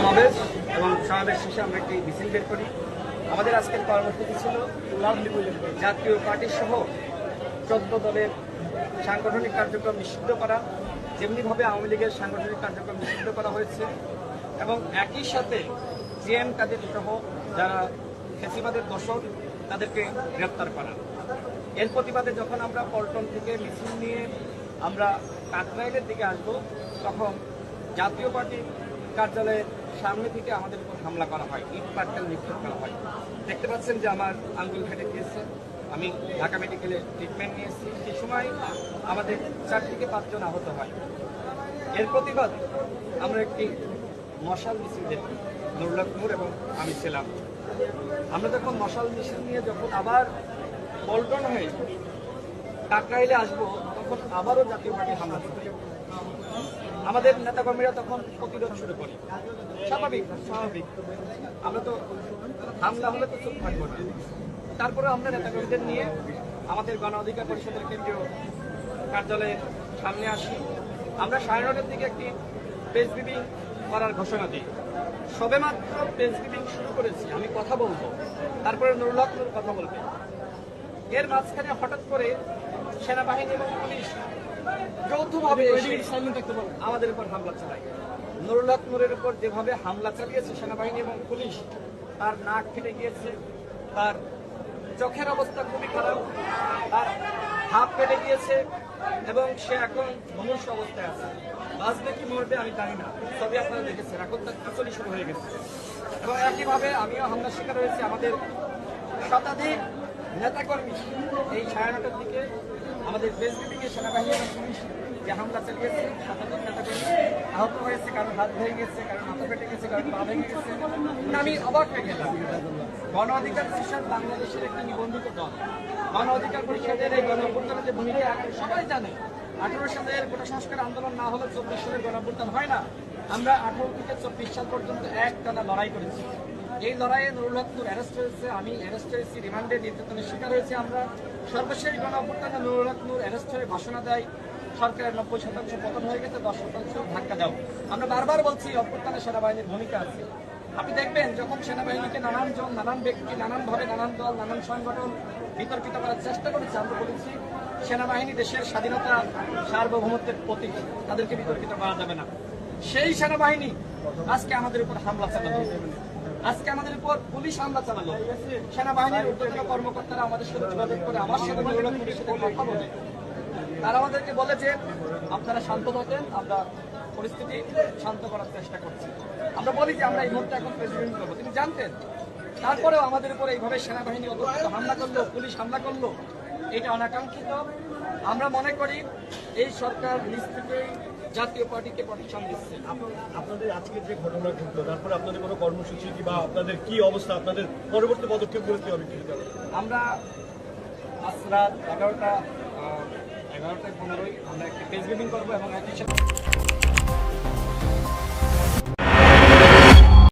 সমাবেশ এবং সমাবেশ শেষে আমরা একটি মিছিল বের করি। আমাদের আজকের কর্মসূচি ছিল জাতীয় পার্টি সহ চোদ্দ দলের সাংগঠনিক কার্যক্রম নিষিদ্ধ করা, যেমনিভাবে আওয়ামী লীগের সাংগঠনিক কার্যক্রম নিষিদ্ধ করা হয়েছে এবং একই সাথে জিএম কাদের সহ যারা ফেসিবাদের দোষর, তাদেরকে গ্রেপ্তার করা। এর প্রতিবাদে যখন আমরা পল্টন থেকে মিছিল নিয়ে আমরা কাকরাইলের দিকে আসব, তখন জাতীয় পার্টির কার্যালয়ের সামনে থেকে আমাদের উপর হামলা করা হয়, ইট পাটকেল নিক্ষেপ করা হয়। দেখতে পাচ্ছেন যে আমার আঙ্গুল ফেটে গিয়েছে আমি ঢাকা মেডিকেলে ট্রিটমেন্ট নিয়েছি। সেই সময় আমাদের চার থেকে পাঁচজন আহত হয়। এর প্রতিবাদ আমরা একটি মশাল মিছিল দেখি, নুরুল্লাহ নূর এবং আমি ছিলাম। আমরা যখন মশাল মিছিল নিয়ে যখন আবার পল্টন হয়ে কাকরাইলে আসব, তখন আবারও জাতীয় পার্টি হামলা। আমাদের নেতাকর্মীরা তখন প্রতিরোধ শুরু করে। স্বাভাবিক স্বাভাবিক। আমরা তো হামলা হলে তো চুপ থাকব না। তারপরে আমরা নেতাকর্মীদের নিয়ে আমাদের গণ অধিকার পরিষদের কেন্দ্রীয় কার্যালয়ের সামনে আসি। আমরা সাড়ে নটার দিকে একটি প্রেস ব্রিফিং করার ঘোষণা দিই। সবেমাত্র প্রেস ব্রিফিং শুরু করেছি, আমি কথা বলব। তারপরে নুরুল্লাহ নূর কথা বলবে এর মাঝখানে হঠাৎ করে সেনাবাহিনী এবং পুলিশ যৌথভাবে আমাদের উপর হামলা চালায়। নুরুল্লাহ নূরের উপর যেভাবে হামলা চালিয়েছে সেনাবাহিনী এবং পুলিশ তার নাক ফেটে গিয়েছে তার চোখের অবস্থা খুবই খারাপ তার হাত ফেটে গিয়েছে এবং সে এখন মুমূর্ষ অবস্থায় আছে। বাঁচবে কি মরবে আমি জানি না সবই আপনারা দেখেছেন এখন তার খিচুড়ি শুরু হয়ে গেছে। এবং একইভাবে আমিও হামলার শিকার হয়েছি আমাদের শতাধিক নেতাকর্মী এই সাড়ে নটার দিকে আমাদের মিটিংয়ে সেনাবাহিনী এবং পুলিশ যে হামলা চালিয়েছে শতাধিক নেতাকর্মী আহত হয়েছে কারণ হাত ভেঙে গেছে কারণ মাথা ফেটে গেছে কারণ পা ভেঙে গেছে। আমি অবাক হয়ে গেলাম। গণ অধিকার পরিষদ বাংলাদেশের একটি নিবন্ধিত দল। গণ অধিকার পরিষদের এই গণ অভ্যুত্থানের যে ভূমিকা সবাই জানে আঠারো সালের গোটা সংস্কার আন্দোলন না হলে চব্বিশ সালের গণ হয় না। আমরা আঠারো থেকে চব্বিশ সাল পর্যন্ত এক টানা লড়াই করেছি। এই লড়াইয়ে নুরুল হকপুর অ্যারেস্ট হয়েছে আমি অ্যারেস্ট হয়েছি রিমান্ডে নির্যাতনের শিকার হয়েছে আমরা। সর্বশেষ গণ অভ্যুত্থানে নুরুল হকপুর অ্যারেস্ট হয়ে ঘোষণা দেয়, সরকারের নব্বই শতাংশ পতন হয়ে গেছে, দশ শতাংশ ধাক্কা দাও। আমরা বারবার বলছি, অভ্যুত্থানে সেনাবাহিনীর ভূমিকা আছে। আপনি দেখবেন, যখন সেনাবাহিনীকে নানান জন, নানান ব্যক্তি, নানান ভাবে নানান দল, নানান সংগঠন বিতর্কিত করার চেষ্টা করেছে, আমরা বলেছি, সেনাবাহিনী দেশের স্বাধীনতা, সার্বভৌমত্বের প্রতীক, তাদেরকে বিতর্কিত করা যাবে না। সেই সেনাবাহিনী আজকে আমাদের উপর হামলা চালালো আজকে আমাদের উপর পুলিশ হামলা চালালো। সেনাবাহিনীর কর্মকর্তারা আমাদের সাথে যোগাযোগ করে আমার সাথে কথা বলে। তারা আমাদেরকে বলে যে, আপনারা শান্ত থাকেন, আমরা পরিস্থিতি শান্ত করার চেষ্টা করছি। আমরা বলি যে, আমরা এই মুহূর্তে এখন প্রেসিডেন্ট করব তিনি জানতেন। তারপরেও আমাদের উপরে এইভাবে সেনাবাহিনী অতর্কিত হামলা করল, পুলিশ হামলা করল, এটা অনাকাঙ্ক্ষিত। আমরা মনে করি, এই সরকার নিজ থেকেই জাতীয় পার্টিকে প্রতিষ্ঠান দিচ্ছে। আপনার- আপনাদের আজকে যে ঘটনা ঘটলো তারপরে আপনাদের কোনো কর্মসূচি বা আপনাদের কি অবস্থা আপনাদের পরবর্তী পদক্ষেপ করতে হবে কি আমরা আজ রাত এগারোটা এগারোটায় পনেরোই আমরা একটি পেজ ব্রিফিং করব এবং একই